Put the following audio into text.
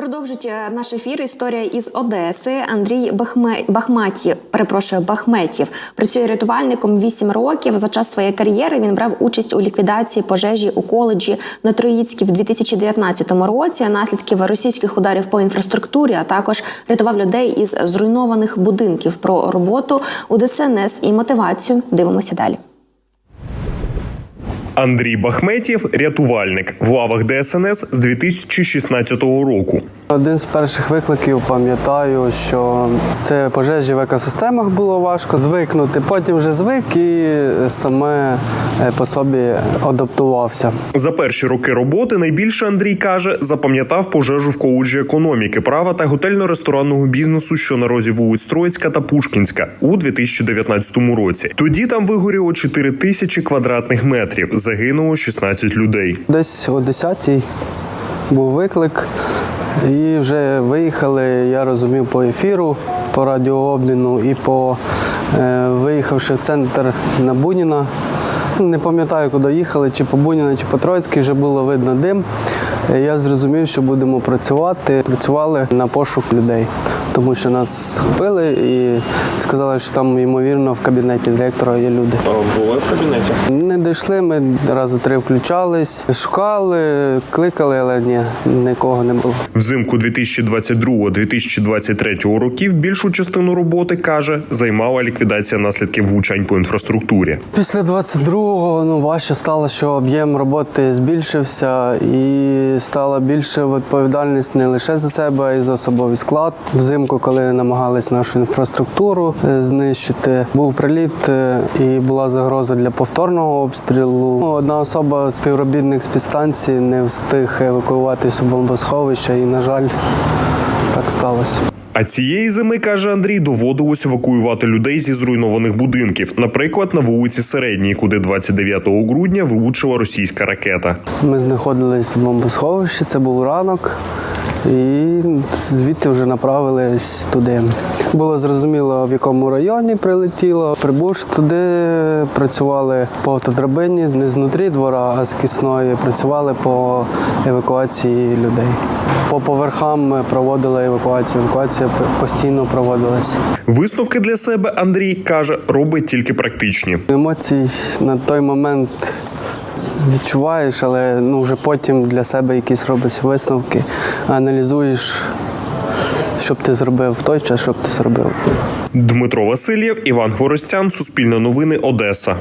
Продовжить е, наш ефір історія із Одеси. Андрій Бахме... Бахматів, перепрошую, Бахметів працює рятувальником 8 років. За час своєї кар'єри він брав участь у ліквідації пожежі у коледжі на Троїцькій в 2019 році. Наслідків російських ударів по інфраструктурі, а також рятував людей із зруйнованих будинків. Про роботу у ДСНС і мотивацію дивимося далі. Андрій Бахметєв рятувальник в лавах ДСНС з 2016 року. Один з перших викликів пам'ятаю, що це пожежі в екосистемах було важко звикнути. Потім вже звик і саме е, по собі адаптувався. За перші роки роботи найбільше Андрій каже, запам'ятав пожежу в коледжі економіки, права та готельно-ресторанного бізнесу, що на розі вулиць Троїцька та Пушкінська у 2019 році. Тоді там вигоріло 4 тисячі квадратних метрів. Загинуло 16 людей. Десь о 10-й був виклик, і вже виїхали, я розумів, по ефіру, по радіообміну і по е, виїхавши в центр на Буніна. Не пам'ятаю, куди їхали, чи по Буніна, чи по Троїцькій, вже було видно дим. Е, Я зрозумів, що будемо працювати. Працювали на пошук людей, тому що нас схопили і сказали, що там, ймовірно, в кабінеті директора є люди. А Були в кабінеті. Не дійшли, ми рази три включались, шукали, кликали, але ні, нікого не було. Взимку 2022-2023 років більшу частину роботи каже займала ліквідація наслідків влучань по інфраструктурі. Після 22-го ну, важче стало, що об'єм роботи збільшився і стала більше відповідальність не лише за себе, а й за особовий склад. Взимку, коли намагались нашу інфраструктуру е, знищити, був приліт е, і була загроза для повторного обстрілу. Ну, Одна особа, співробітник з підстанції, не встиг евакуюватись у бомбосховище, і, на жаль, так сталося. А цієї зими каже Андрій, доводилось евакуювати людей зі зруйнованих будинків, наприклад, на вулиці Середній, куди 29 грудня влучила російська ракета. Ми знаходились в бомбосховищі, це був ранок, і звідти вже направились туди. Було зрозуміло, в якому районі прилетіло. Прибувши туди, працювали по автодрабині не знутрі двора, а з кисної. Працювали по евакуації людей. По поверхам ми проводили евакуацію. Евакуація постійно проводилась. Висновки для себе Андрій каже, робить тільки практичні. Емоцій на той момент відчуваєш, але ну, вже потім для себе якісь робиш висновки, аналізуєш, що б ти зробив в той час, що б ти зробив. Дмитро Васильєв, Іван Хворостян, Суспільне новини, Одеса.